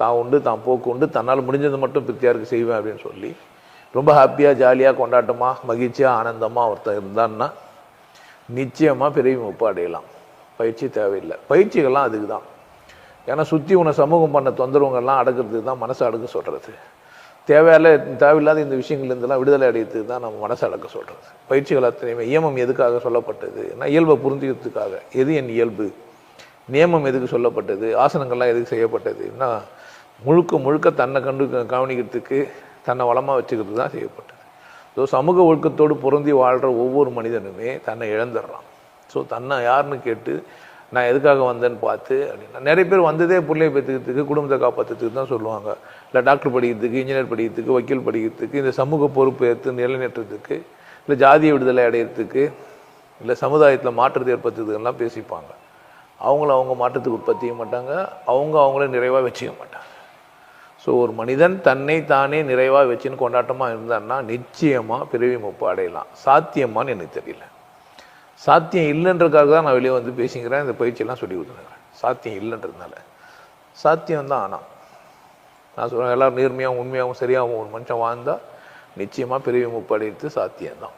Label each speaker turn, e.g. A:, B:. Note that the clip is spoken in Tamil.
A: தான் உண்டு தான் போக்கு உண்டு. தன்னால் முடிஞ்சது மட்டும் பித்தியாருக்கு செய்வேன் அப்படின்னு சொல்லி ரொம்ப ஹாப்பியாக ஜாலியாக கொண்டாட்டமாக மகிழ்ச்சியாக ஆனந்தமாக ஒருத்தன் இருந்தான்னா நிச்சயமாக பிறவி முப்பு அடையலாம் பயிற்சி தேவையில்லை. பயிற்சிகள்லாம் அதுக்கு தான் ஏன்னா சுற்றி உன சமூகம் பண்ண தொந்தரவுங்கள்லாம் அடக்கிறதுக்கு தான் மனசை அடக்க சொல்கிறது தேவையில்ல தேவையில்லாத இந்த விஷயங்கள்லேருந்துலாம் விடுதலை அடையிறதுக்கு தான் நம்ம மனசை அடக்க சொல்கிறது பயிற்சிகள் அத்தனையுமே இயமம் எதுக்காக சொல்லப்பட்டது? நான் இயல்பை புரிஞ்சுக்கிறதுக்காக. எது என் இயல்பு? நியமம் எதுக்கு சொல்லப்பட்டது? ஆசனங்கள்லாம் எதுக்கு செய்யப்பட்டதுன்னா முழுக்க முழுக்க தன்னை கண்டு க- கவனிக்கிறதுக்கு தன்னை வளமாக வச்சுக்கிறது தான் செய்யப்பட்டது. ஸோ சமூக ஒழுக்கத்தோடு பொருந்தி வாழ்கிற ஒவ்வொரு மனிதனுமே தன்னை இழந்துடுறான். ஸோ தன்னை யாருன்னு கேட்டு நான் எதுக்காக வந்தேன்னு பார்த்து அப்படின்னா நிறைய பேர் வந்ததே பிள்ளைய பெற்றுக்கிறதுக்கு குடும்பத்தை காப்பாற்றுறதுக்கு தான் சொல்லுவாங்க. இல்லை டாக்டர் படிக்கிறதுக்கு இன்ஜினியர் படிக்கிறதுக்கு வக்கீல் படிக்கிறதுக்கு இந்த சமூக பொறுப்பு ஏற்று நிலைநிறுத்துறதுக்கு இல்லை ஜாதிய விடுதலை அடையிறதுக்கு இல்லை சமுதாயத்தில் மாற்றத்தை ஏற்படுத்துறதுக்கெல்லாம் பேசிப்பாங்க. அவங்கள அவங்க மாற்றத்துக்கு உற்பத்தியும் மாட்டாங்க. அவங்க அவங்கள நிறைவாக வச்சுக்க மாட்டாங்க. ஸோ ஒரு மனிதன் தன்னை தானே நிறைவாக வச்சுன்னு கொண்டாட்டமாக இருந்தான்னா நிச்சயமாக பிறவி முப்பு அடையலாம். சாத்தியமான்னு எனக்கு தெரியல. சாத்தியம் இல்லைன்றக்காக தான் நான் வெளியே வந்து பேசிக்கிறேன். இந்த பயிற்சியெல்லாம் சொல்லி கொடுத்துருக்கேன் சாத்தியம் இல்லைன்றதுனால. சாத்தியம் தான் ஆனால் நான் சொல்கிறேன் எல்லாரும் நேர்மையாகவும் உண்மையாகவும் சரியாகவும் ஒரு மனுஷன் வாழ்ந்தால் நிச்சயமாக பிறவி முப்பு அடையிறது சாத்தியம்தான்